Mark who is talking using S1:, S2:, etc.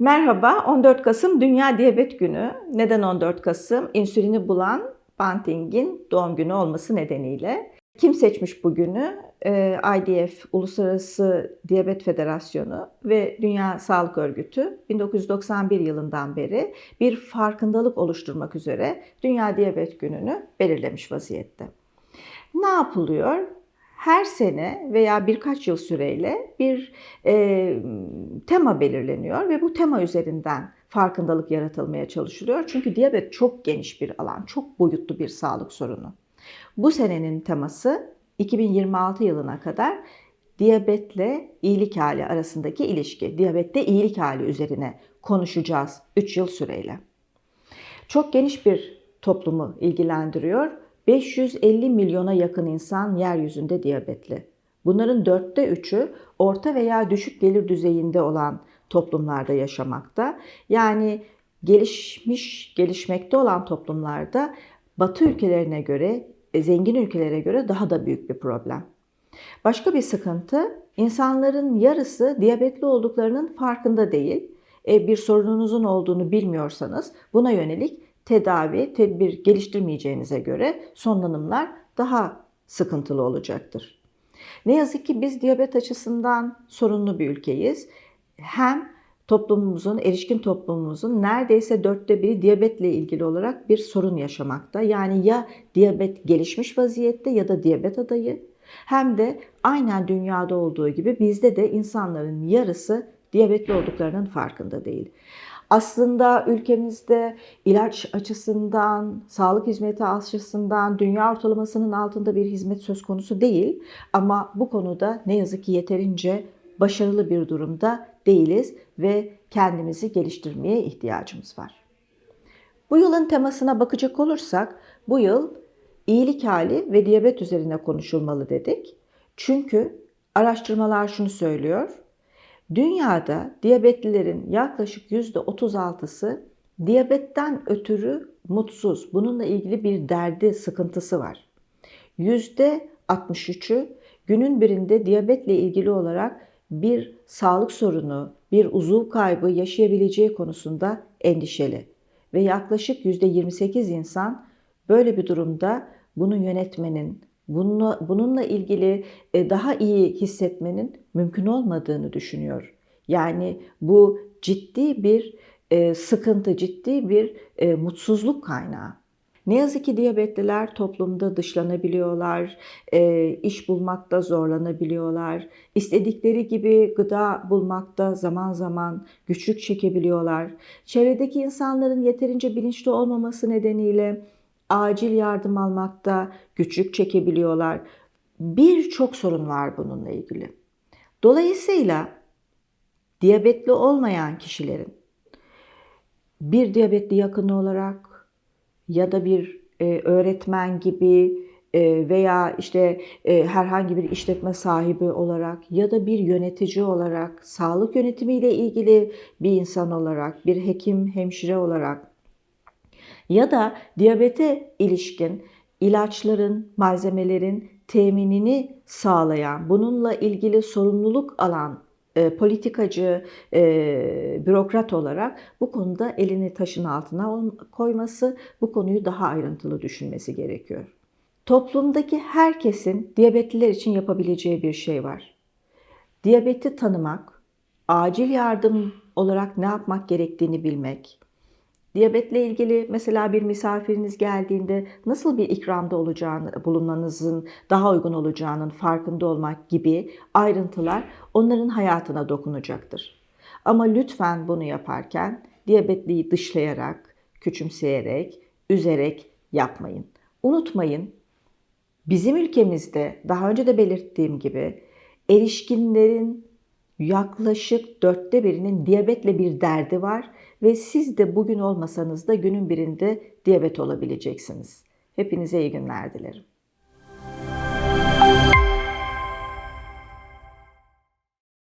S1: Merhaba, 14 Kasım Dünya Diyabet Günü. Neden 14 Kasım? İnsülini bulan Banting'in doğum günü olması nedeniyle. Kim seçmiş bu günü? Ee, IDF, Uluslararası Diyabet Federasyonu ve Dünya Sağlık Örgütü 1991 yılından beri bir farkındalık oluşturmak üzere Dünya Diyabet Günü'nü belirlemiş vaziyette. Ne yapılıyor? Her sene veya birkaç yıl süreyle bir e, tema belirleniyor ve bu tema üzerinden farkındalık yaratılmaya çalışılıyor. Çünkü diyabet çok geniş bir alan, çok boyutlu bir sağlık sorunu. Bu senenin teması 2026 yılına kadar diyabetle iyilik hali arasındaki ilişki, diyabette iyilik hali üzerine konuşacağız 3 yıl süreyle. Çok geniş bir toplumu ilgilendiriyor 550 milyona yakın insan yeryüzünde diyabetli. Bunların dörtte üçü orta veya düşük gelir düzeyinde olan toplumlarda yaşamakta. Yani gelişmiş, gelişmekte olan toplumlarda Batı ülkelerine göre, e, zengin ülkelere göre daha da büyük bir problem. Başka bir sıkıntı, insanların yarısı diyabetli olduklarının farkında değil. E, bir sorununuzun olduğunu bilmiyorsanız buna yönelik tedavi, tedbir geliştirmeyeceğinize göre sonlanımlar daha sıkıntılı olacaktır. Ne yazık ki biz diyabet açısından sorunlu bir ülkeyiz. Hem toplumumuzun, erişkin toplumumuzun neredeyse dörtte biri diyabetle ilgili olarak bir sorun yaşamakta. Yani ya diyabet gelişmiş vaziyette ya da diyabet adayı. Hem de aynen dünyada olduğu gibi bizde de insanların yarısı diyabetli olduklarının farkında değil. Aslında ülkemizde ilaç açısından, sağlık hizmeti açısından dünya ortalamasının altında bir hizmet söz konusu değil. Ama bu konuda ne yazık ki yeterince başarılı bir durumda değiliz ve kendimizi geliştirmeye ihtiyacımız var. Bu yılın temasına bakacak olursak bu yıl iyilik hali ve diyabet üzerine konuşulmalı dedik. Çünkü araştırmalar şunu söylüyor. Dünyada diyabetlilerin yaklaşık %36'sı diyabetten ötürü mutsuz. Bununla ilgili bir derdi, sıkıntısı var. %63'ü günün birinde diyabetle ilgili olarak bir sağlık sorunu, bir uzuv kaybı yaşayabileceği konusunda endişeli. Ve yaklaşık %28 insan böyle bir durumda bunu yönetmenin, bununla, bununla ilgili e, daha iyi hissetmenin mümkün olmadığını düşünüyor. Yani bu ciddi bir e, sıkıntı, ciddi bir e, mutsuzluk kaynağı. Ne yazık ki diyabetliler toplumda dışlanabiliyorlar, iş bulmakta zorlanabiliyorlar, istedikleri gibi gıda bulmakta zaman zaman güçlük çekebiliyorlar. Çevredeki insanların yeterince bilinçli olmaması nedeniyle acil yardım almakta güçlük çekebiliyorlar. Birçok sorun var bununla ilgili. Dolayısıyla diyabetli olmayan kişilerin bir diyabetli yakını olarak ya da bir e, öğretmen gibi e, veya işte e, herhangi bir işletme sahibi olarak ya da bir yönetici olarak, sağlık yönetimiyle ilgili bir insan olarak, bir hekim, hemşire olarak ya da diyabete ilişkin ilaçların, malzemelerin teminini sağlayan, bununla ilgili sorumluluk alan e, politikacı, e, bürokrat olarak bu konuda elini taşın altına koyması, bu konuyu daha ayrıntılı düşünmesi gerekiyor. Toplumdaki herkesin diyabetliler için yapabileceği bir şey var. Diyabeti tanımak, acil yardım olarak ne yapmak gerektiğini bilmek, Diyabetle ilgili mesela bir misafiriniz geldiğinde nasıl bir ikramda olacağını, bulunmanızın daha uygun olacağının farkında olmak gibi ayrıntılar onların hayatına dokunacaktır. Ama lütfen bunu yaparken diyabetliyi dışlayarak, küçümseyerek, üzerek yapmayın. Unutmayın, bizim ülkemizde daha önce de belirttiğim gibi erişkinlerin yaklaşık dörtte birinin diyabetle bir derdi var ve siz de bugün olmasanız da günün birinde diyabet olabileceksiniz. Hepinize iyi günler dilerim.